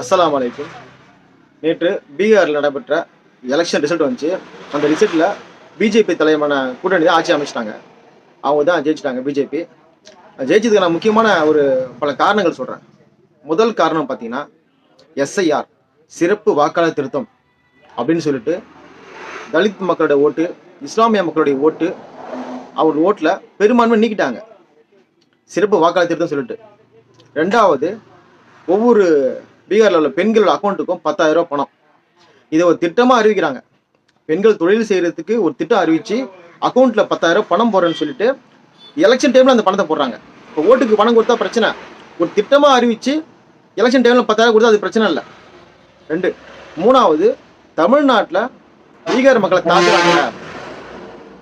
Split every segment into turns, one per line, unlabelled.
அஸ்லாம் வலைக்கும் நேற்று பீகாரில் நடைபெற்ற எலெக்ஷன் ரிசல்ட் வந்துச்சு. அந்த ரிசல்ட்டில் பிஜேபி தலைமையான கூட்டணி தான் ஆட்சி அமைச்சிட்டாங்க. அவங்க தான் ஜெயிச்சிட்டாங்க பிஜேபி ஜெயிச்சதுக்கு நான் முக்கியமான ஒரு பல காரணங்கள் சொல்கிறேன் முதல் காரணம் பார்த்தீங்கன்னா எஸ்ஐஆர் சிறப்பு வாக்காளர் திருத்தம் அப்படின்னு சொல்லிட்டு தலித் மக்களுடைய ஓட்டு இஸ்லாமிய மக்களுடைய ஓட்டு அவர் ஓட்டில் பெரும்பான்மை நீக்கிட்டாங்க. சிறப்பு வாக்காளர் திருத்தம் சொல்லிட்டு. ரெண்டாவது ஒவ்வொரு பீகாரில் உள்ள பெண்களோட அக்கௌண்ட்டுக்கும் பத்தாயிரம் ரூபா பணம். இதை ஒரு திட்டமாக அறிவிக்கிறாங்க. பெண்கள் தொழில் செய்கிறதுக்கு ஒரு திட்டம் அறிவித்து அக்கௌண்ட்டில் பத்தாயிரம் பணம் போடுறேன்னு சொல்லிட்டு எலெக்ஷன் டைமில் அந்த பணத்தை போடுறாங்க. இப்போ ஓட்டுக்கு பணம் கொடுத்தா பிரச்சனை. ஒரு திட்டமாக அறிவித்து எலெக்ஷன் டைமில் பத்தாயிரம் கொடுத்தா அது பிரச்சனை இல்லை. ரெண்டு. மூணாவது தமிழ்நாட்டில் பீகார் மக்களை தாக்குறாங்க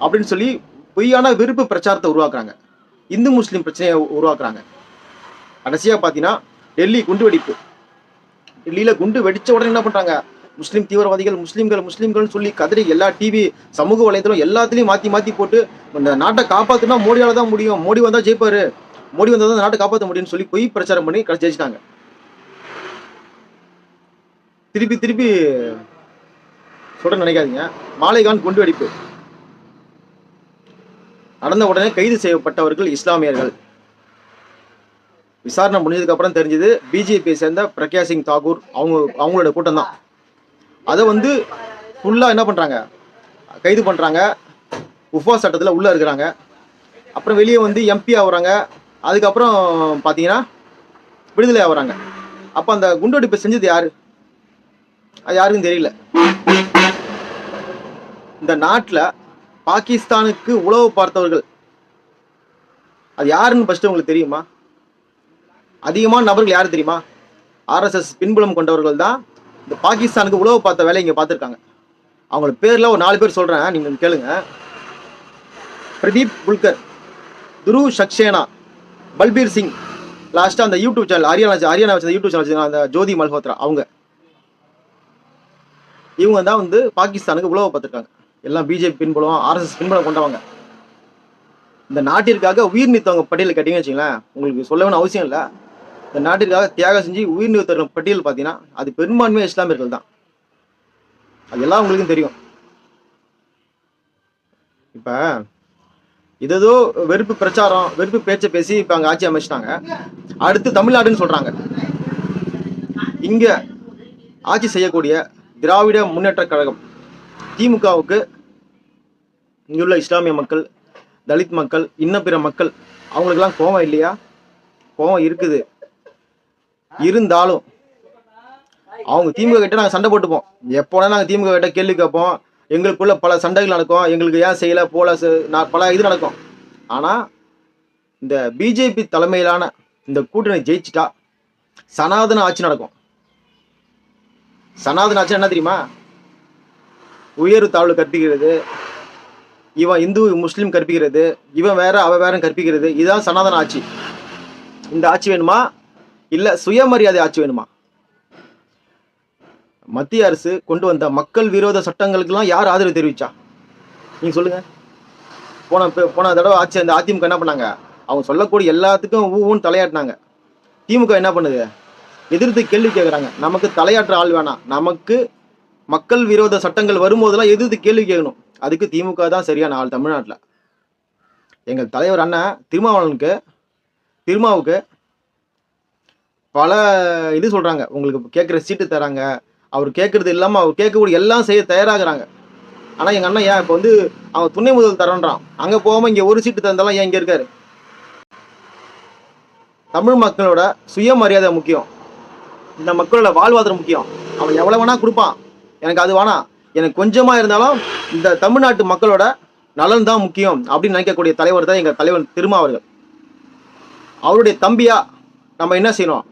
அப்படின்னு சொல்லி பொய்யான விருப்பு பிரச்சாரத்தை உருவாக்குறாங்க. இந்து முஸ்லீம் பிரச்சனையை உருவாக்குறாங்க. கடைசியாக பார்த்தீங்கன்னா டெல்லி குண்டு வெடிப்பு டெல்லியில் குண்டு வெடிச்ச உடனே என்ன பண்ணுறாங்க முஸ்லீம் தீவிரவாதிகள் முஸ்லீம்கள் முஸ்லீம்கள்னு சொல்லி கதறி எல்லா டிவி சமூக வலைத்தளம் எல்லாத்துலேயும் மாற்றி மாற்றி போட்டு இந்த நாட்டை காப்பாற்றினா மோடியால தான் முடியும். மோடி வந்தால் ஜெயிப்பாரு. மோடி வந்தால் தான் நாட்டை காப்பாற்ற முடியும்னு சொல்லி போய் பிரச்சாரம் பண்ணி கடைசி ஜெயிச்சிட்டாங்க. திருப்பி திருப்பி சொல்ற நினைக்காதீங்க. மாலைகான் குண்டு வெடிப்பு. நடந்த உடனே கைது செய்யப்பட்டவர்கள் இஸ்லாமியர்கள். விசாரணை முடிஞ்சதுக்கப்புறம் தெரிஞ்சது பிஜேபியை சேர்ந்த பிரக்யா சிங் தாகூர் அவங்க அவங்களோட கூட்டம் தான். அதை வந்து ஃபுல்லாக என்ன பண்ணுறாங்க கைது பண்ணுறாங்க உஃபா சட்டத்தில் உள்ளே இருக்கிறாங்க. அப்புறம் வெளியே வந்து எம்பி ஆகுறாங்க. அதுக்கப்புறம் பார்த்தீங்கன்னா விடுதலை ஆகுறாங்க. அப்போ அந்த குண்டுவெடிப்பை செஞ்சது யார்? அது யாருக்கும் தெரியல. இந்த நாட்டில் பாகிஸ்தானுக்கு உளவு பார்த்தவர்கள் அது யாருன்னு ஃபஸ்ட்டு உங்களுக்கு தெரியுமா? அதிகமான நபர்கள் யார் தெரியுமா? ஆர்எஸ்எஸ் பின்புலம் கொண்டவர்கள் தான் இந்த பாகிஸ்தானுக்கு உழவு பார்த்த வேலை இங்கே பார்த்துருக்காங்க. அவங்கள பேரில் ஒரு நாலு பேர் சொல்கிறேன் நீங்கள் கேளுங்க. பிரதீப் புல்கர் துரு சக்சேனா பல்பீர் சிங் லாஸ்ட்டாக அந்த யூடியூப் சேனல் ஹரியானா ஹரியானா வச்ச யூடியூப் சேனல் அந்த ஜோதி மல்ஹோத்ரா அவங்க. இவங்க தான் வந்து பாகிஸ்தானுக்கு உழவு பார்த்துருக்காங்க. எல்லாம் பிஜேபி பின்புலம் ஆர்எஸ்எஸ் பின்புலம் கொண்டவங்க. இந்த நாட்டிற்காக உயிர் நீத்தவங்க பட்டியலில் கேட்டிங்கன்னு வச்சிங்களேன் உங்களுக்கு சொல்ல வேணும் அவசியம் இல்லை. இந்த நாட்டிற்காக தியாகம் செஞ்சு உயிர் தரும் பட்டியல் பார்த்தீங்கன்னா அது பெரும்பான்மையாக இஸ்லாமியர்கள் தான். அது எல்லாம் உங்களுக்கும் தெரியும். இப்போ இதோ வெறுப்பு பிரச்சாரம் வெறுப்பு பேச்சை பேசி இப்போ அங்கே ஆட்சி அமைச்சிட்டாங்க. அடுத்து தமிழ்நாடுன்னு சொல்கிறாங்க இங்கே ஆட்சி செய்யக்கூடிய திராவிட முன்னேற்ற கழகம் திமுகவுக்கு இங்குள்ள இஸ்லாமிய மக்கள் தலித் மக்கள் இன்ன பிற மக்கள் அவங்களுக்கெல்லாம் கோவம் இல்லையா? கோவம் இருக்குது. இருந்தாலும் அவங்க திமுக கிட்ட நாங்கள் சண்டை போட்டுப்போம். எப்போனா நாங்கள் திமுக கிட்ட கேள்வி கேட்போம். எங்களுக்குள்ள பல சண்டைகள் நடக்கும். எங்களுக்கு ஏன் செய்யலை போல பல இது நடக்கும். ஆனால் இந்த பிஜேபி தலைமையிலான இந்த கூட்டணி ஜெயிச்சிட்டா சனாதன ஆட்சி நடக்கும். சனாதன ஆட்சி என்ன தெரியுமா? உயர்வு தாழ்வு கற்பிக்கிறது. இவன் இந்து முஸ்லீம் கற்பிக்கிறது. இவன் வேற அவ வேற கற்பிக்கிறது. இதுதான் சனாதன ஆட்சி. இந்த ஆட்சி வேணுமா? இல்ல சுயமரியாதை ஆட்சி வேணுமா? மத்திய அரசு கொண்டு வந்த மக்கள் விரோத சட்டங்களுக்கெல்லாம் யார் ஆதரவு தெரிவிச்சா? நீங்க சொல்லுங்க. போன போன தடவை ஆட்சி அந்த அதிமுக என்ன பண்ணாங்க? அவங்க சொல்லக்கூடிய எல்லாத்துக்கும் ஊன்னு தலையாட்டினாங்க. திமுக என்ன பண்ணுது? எதிர்த்து கேள்வி கேட்குறாங்க நமக்கு தலையாற்ற ஆள் வேணாம். நமக்கு மக்கள் விரோத சட்டங்கள் வரும்போதெல்லாம் எதிர்த்து கேள்வி கேட்கணும் அதுக்கு திமுக தான் சரியான ஆள் தமிழ்நாட்டில். எங்கள் தலைவர் அண்ணன் திருமாவளனுக்கு திருமாவுக்கு பல இது சொல்கிறாங்க உங்களுக்கு கேட்குற சீட்டு தராங்க அவர் கேட்குறது இல்லாமல் அவர் கேட்கக்கூடிய எல்லாம் செய்ய தயாராகிறாங்க. ஆனால் எங்கள் அண்ணன் ஏன் இப்போ வந்து அவன் துணை முதல் தரன்றான். அங்கே போகாமல் இங்கே ஒரு சீட்டு தந்தாலும் ஏன் இங்கே இருக்காரு? தமிழ் மக்களோட சுயமரியாதை முக்கியம். இந்த மக்களோட வாழ்வாதாரம் முக்கியம். அவன் எவ்வளோ வேணா கொடுப்பான். எனக்கு அது வேணாம். எனக்கு கொஞ்சமாக இருந்தாலும் இந்த தமிழ்நாட்டு மக்களோட நலன் தான் முக்கியம் அப்படின்னு நினைக்கக்கூடிய தலைவர் தான் எங்கள் தலைவர் திருமா அவர்கள் அவருடைய தம்பியாக நம்ம என்ன செய்யணும்?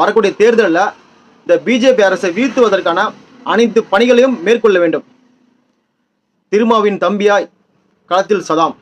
வரக்கூடிய தேர்தலில் இந்த பிஜேபி அரசை வீழ்த்துவதற்கான அனைத்து பணிகளையும் மேற்கொள்ள வேண்டும். திருமாவின் தம்பியாய் களத்தில் சதாம்.